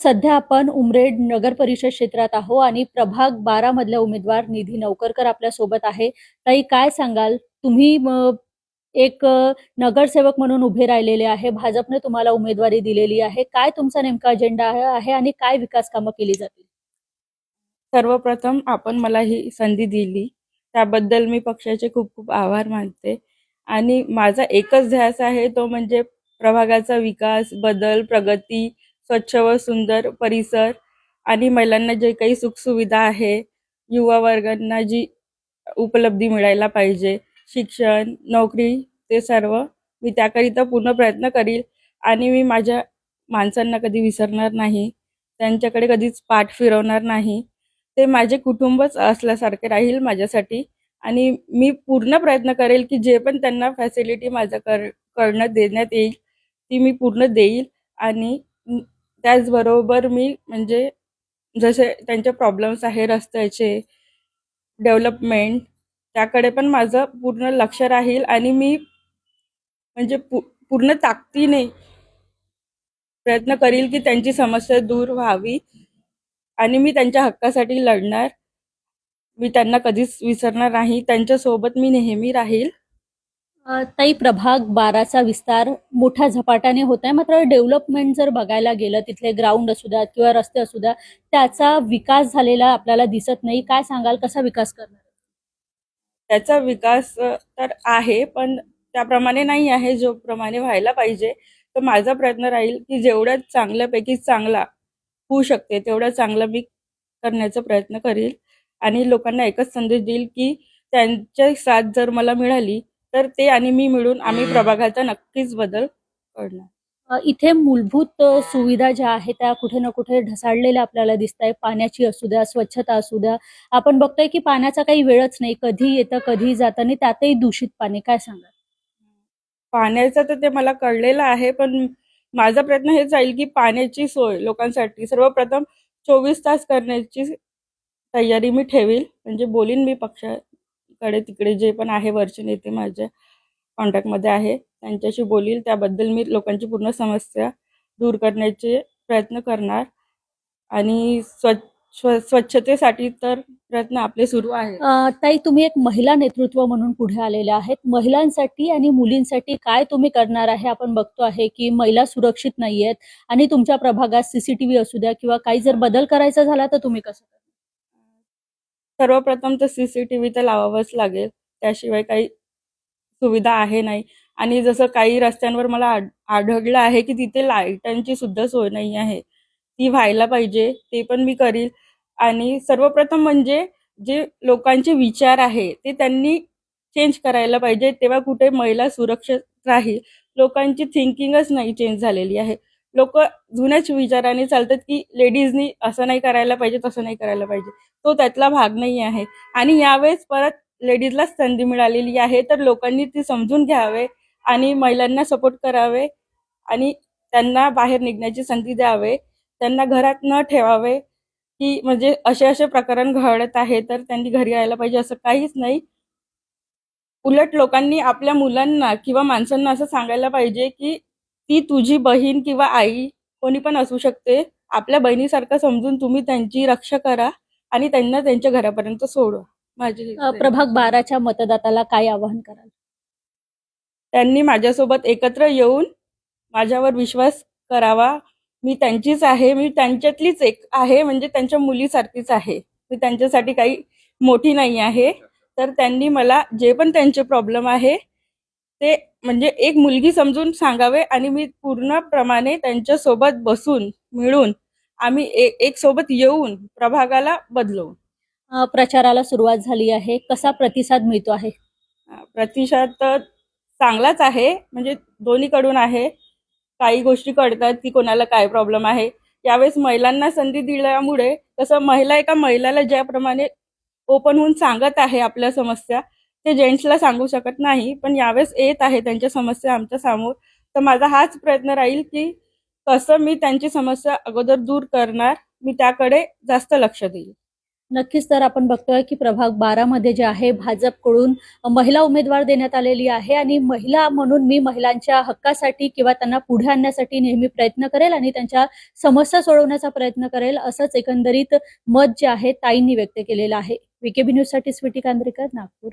सध्या आपण उमरेड नगर परिषद क्षेत्रात आहो आणि प्रभाग बारा मधल्या उमेदवार निधी नवकरकर आपल्यासोबत आहे. ताई काय सांगाल? तुम्ही एक नगरसेवक म्हणून उभे राहिलेले आहे. भाजपने तुम्हाला उमेदवारी दिलेली आहे. काय तुमचा नेमका अजेंडा आहे आहे आणि काय विकास कामं केली जातील? सर्वप्रथम आपण मला ही संधी दिली. त्याबद्दल मी पक्षाचे खूप खूप आभार मानते. आणि माझा एकच ध्यास आहे तो म्हणजे प्रभागाचा विकास बदल प्रगती स्वच्छ व सुंदर परिसर आणि महिलांना जे काही सुखसुविधा आहे युवा वर्गांना जी उपलब्धी मिळायला पाहिजे शिक्षण नोकरी ते सर्व मी त्याकरिता पूर्ण प्रयत्न करील आणि मी माझ्या माणसांना कधी विसरणार नाही त्यांच्याकडे कधीच पाठ फिरवणार नाही ते माझे कुटुंबच असल्यासारखे राहील माझ्यासाठी आणि मी पूर्ण प्रयत्न करेल की जे पण त्यांना फॅसिलिटी माझ्या कर कडनं देण्यात येईल ती मी पूर्ण देईल आणि त्याचबरोबर मी म्हणजे जसे त्यांचे प्रॉब्लेम्स आहे रस्त्याचे डेव्हलपमेंट त्याकडे पण माझं पूर्ण लक्ष राहील आणि मी म्हणजे पू पूर्ण ताकदीने प्रयत्न करील की त्यांची समस्या दूर व्हावी आणि मी त्यांच्या हक्कासाठी लढणार. मी त्यांना कधीच विसरणार नाही. त्यांच्यासोबत मी नेहमी राहील. ताई प्रभाग बाराचा विस्तार मोठ्या झपाट्याने होत आहे मात्र डेव्हलपमेंट जर बघायला गेलं तिथले ग्राउंड असू द्या किंवा रस्ते असू द्या त्याचा विकास झालेला आपल्याला दिसत नाही. काय सांगाल? कसा विकास करणार? त्याचा विकास तर आहे पण त्याप्रमाणे नाही आहे. जो प्रमाणे व्हायला पाहिजे. तर माझा प्रयत्न राहील की जेवढ्या चांगल्यापैकी चांगला होऊ शकते तेवढा चांगला मी करण्याचा प्रयत्न करील. आणि लोकांना एकच संदेश देईल की त्यांच्या साथ जर मला मिळाली तर ते आणि मी मिळून आम्ही प्रभागाचा नक्कीच बदल करणार. इथे मूलभूत सुविधा ज्या आहेत त्या कुठे ना कुठे ढसाळलेल्या आपल्याला दिसत आहे पाण्याची असू द्या स्वच्छता असू द्या. आपण बघतोय की पाण्याचा काही वेळच नाही. कधी येतं कधी जातं आणि त्यातही दूषित पाणी. काय सांगाल? पाण्याचं तर ते मला कळलेलं आहे पण माझा प्रयत्न हेच राहील की पाण्याची सोय लोकांसाठी. सर्वप्रथम चोवीस तास करण्याची तयारी मी ठेवील. म्हणजे बोलीन मी इकडे तिकडे जे पण आहे वरचे नेते माझ्या कॉन्टॅक्टमध्ये आहे त्यांच्याशी बोलील. त्याबद्दल मी लोकांची पूर्ण समस्या दूर करण्याचे प्रयत्न करणार. आणि स्वच्छ स्वच्छतेसाठी तर प्रयत्न आपले सुरू आहे ताई तुम्ही एक महिला नेतृत्व म्हणून पुढे आलेल्या आहेत. महिलांसाठी आणि मुलींसाठी काय तुम्ही करणार आहे? आपण बघतो आहे की महिला सुरक्षित नाही आहेत आणि तुमच्या प्रभागात सीसीटीव्ही असू द्या किंवा काही जर बदल करायचा झाला तर तुम्ही कसं सर्वप्रथम तर सी सी टी व्ही तर लावावंच लागेल. त्याशिवाय काही सुविधा आहे नाही. आणि जसं काही रस्त्यांवर मला आढळलं आहे की तिथे लाईटांची सुद्धा सोय नाही आहे. ती व्हायला पाहिजे ते पण मी करील. आणि सर्वप्रथम म्हणजे जे लोकांचे विचार आहे ते त्यांनी चेंज करायला पाहिजे. तेव्हा कुठे महिला सुरक्षित राहील. लोकांची थिंकिंगच नाही चेंज झालेली आहे. लोक जुन्याच विचाराने चालतात की लेडीजनी असं नाही करायला पाहिजे तसं नाही करायला पाहिजे. तो त्यातला भाग नाही आहे. आणि यावेळेस परत लेडीजलाच संधी मिळालेली आहे तर लोकांनी ती समजून घ्यावे आणि महिलांना सपोर्ट करावे आणि त्यांना बाहेर निघण्याची संधी द्यावे. त्यांना घरात न ठेवावे की म्हणजे असे असे प्रकरण घडत आहे तर त्यांनी घरी यायला पाहिजे असं काहीच नाही. उलट लोकांनी आपल्या मुलांना किंवा माणसांना असं सांगायला पाहिजे की ती तुझी बहीण किंवा आई कोणी पण असू शकते. आपल्या बहिणीसारखं समजून तुम्ही त्यांची रक्षा करा आणि त्यांना त्यांच्या घरापर्यंत सोडवा माझी. प्रभाग बाराच्या मतदाताला काय आवाहन कराल? त्यांनी माझ्यासोबत एकत्र येऊन माझ्यावर विश्वास करावा. मी त्यांचीच आहे. मी त्यांच्यातलीच एक आहे. म्हणजे त्यांच्या मुलीसारखीच आहे. मी त्यांच्यासाठी काही मोठी नाही आहे. तर त्यांनी मला जे पण त्यांचे प्रॉब्लेम आहे ते म्हणजे एक मुलगी समजून सांगावे आणि मी पूर्णप्रमाणे त्यांच्यासोबत बसून मिळून आम्ही ए- एक सोबत येऊन प्रभागाला बदलवू. प्रचाराला सुरुवात झाली आहे. कसा प्रतिसाद मिळतो आहे? प्रतिसाद तर चांगलाच आहे. म्हणजे दोन्हीकडून आहे. काही गोष्टी कळतात की कोणाला काय प्रॉब्लेम आहे. यावेळेस महिलांना संधी दिल्यामुळे कसं महिला एका महिलाला ज्याप्रमाणे ओपन होऊन सांगत आहे आपल्या समस्या ते जेंट्सला सांगू शकत नाही पण यावेळेस येत आहे त्यांच्या समस्या आमच्यासमोर. तर माझा हाच प्रयत्न राहील की कसं मी त्यांची समस्या अगोदर दूर करणार मी त्याकडे जास्त लक्ष देईल. नक्कीच तर आपण बघतोय की प्रभाग बारामध्ये जे आहे भाजपकडून महिला उमेदवार देण्यात आलेली आहे आणि महिला म्हणून मी महिलांच्या हक्कासाठी किंवा त्यांना पुढे आणण्यासाठी नेहमी प्रयत्न करेल आणि त्यांच्या समस्या सोडवण्याचा प्रयत्न करेल असंच एकंदरीत मत जे आहे ताईंनी व्यक्त केलेलं आहे. V K B news Sweety Kandrekar Nagpur.